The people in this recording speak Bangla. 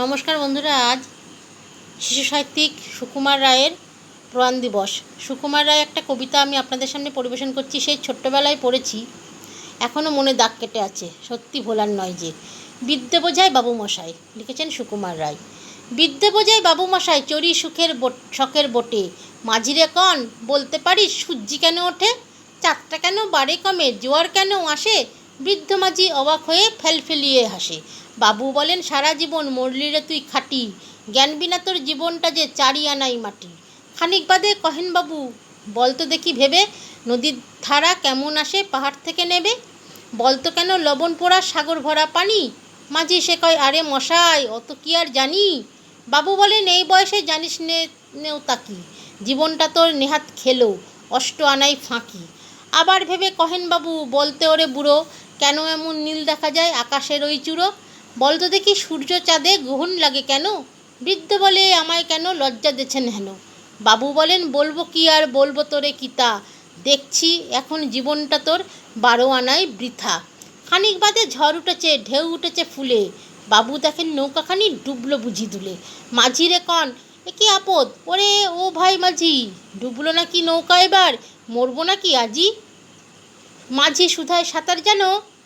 নমস্কার বন্ধুরা, আজ শিশু সাহিত্যিক সুকুমার রায়ের প্রয়াণ দিবস। সুকুমার রায় একটা কবিতা আমি আপনাদের সামনে পরিবেশন করছি, সেই ছোট্টবেলায় পড়েছি এখনও মনে দাগ কেটে আছে, সত্যি ভোলার নয় যে। বিদ্যে বোঝায় বাবু মশাই, লিখেছেন সুকুমার রায়। বিদ্যে বোঝায় বাবু মশাই, চড়ি সুখের বোট শখের বোটে। মাঝিরে কন, বলতে পারিস, সূর্যি কেন ওঠে? চাঁদটা কেন বাড়ে কমে? জোয়ার কেন আসে? বৃদ্ধ মাঝি অবাক হয়ে ফেলফেলিয়ে হাসে। বাবু বলেন, সারা জীবন মরলিরে তুই খাটি। জ্ঞান বিনা তোর জীবনটা যে চারি আনাই মাটি। খানিক বাদে কহেন বাবু বলতো দেখি ভেবে, নদীর ধারা কেমন আসে পাহাড় থেকে নেবে? বলতো কেন লবণ পোড়া সাগর ভরা পানি? মাঝি সে কয়, আরে মশাই, অত কি আর জানি? বাবু বলেন, এই বয়সে জানিস নে, নেও তাকি জীবনটা তোর নেহাত খেলো, অষ্ট আনাই ফাঁকি। আবার ভেবে কহেন বাবু, বলতে ওরে বুড়ো কেন এমন নীল দেখা যায়? আকাশের ওই চূড়ো। বলতো দেখি সূর্য চাঁদে গ্রহণ লাগে কেন? বৃদ্ধ বলে, আমায় কেন লজ্জা দিচ্ছেন হেন? বাবু বলেন, বলব কি আর বলব তোরে কিতা দেখছি এখন জীবনটা তোর বারো আনায় বৃথা। খানিক বাদে ঝড় উঠেছে, ঢেউ উঠেছে ফুলে। বাবু দেখেন নৌকাখানি ডুবলো বুঝি দুলে। মাঝি রে কন, এ কি আপদ? ওরে, ও ভাই মাঝি, ডুবলো নাকি নৌকা এবার? মরবো নাকি আজি? মাঝি সুধায় সাঁতার যেন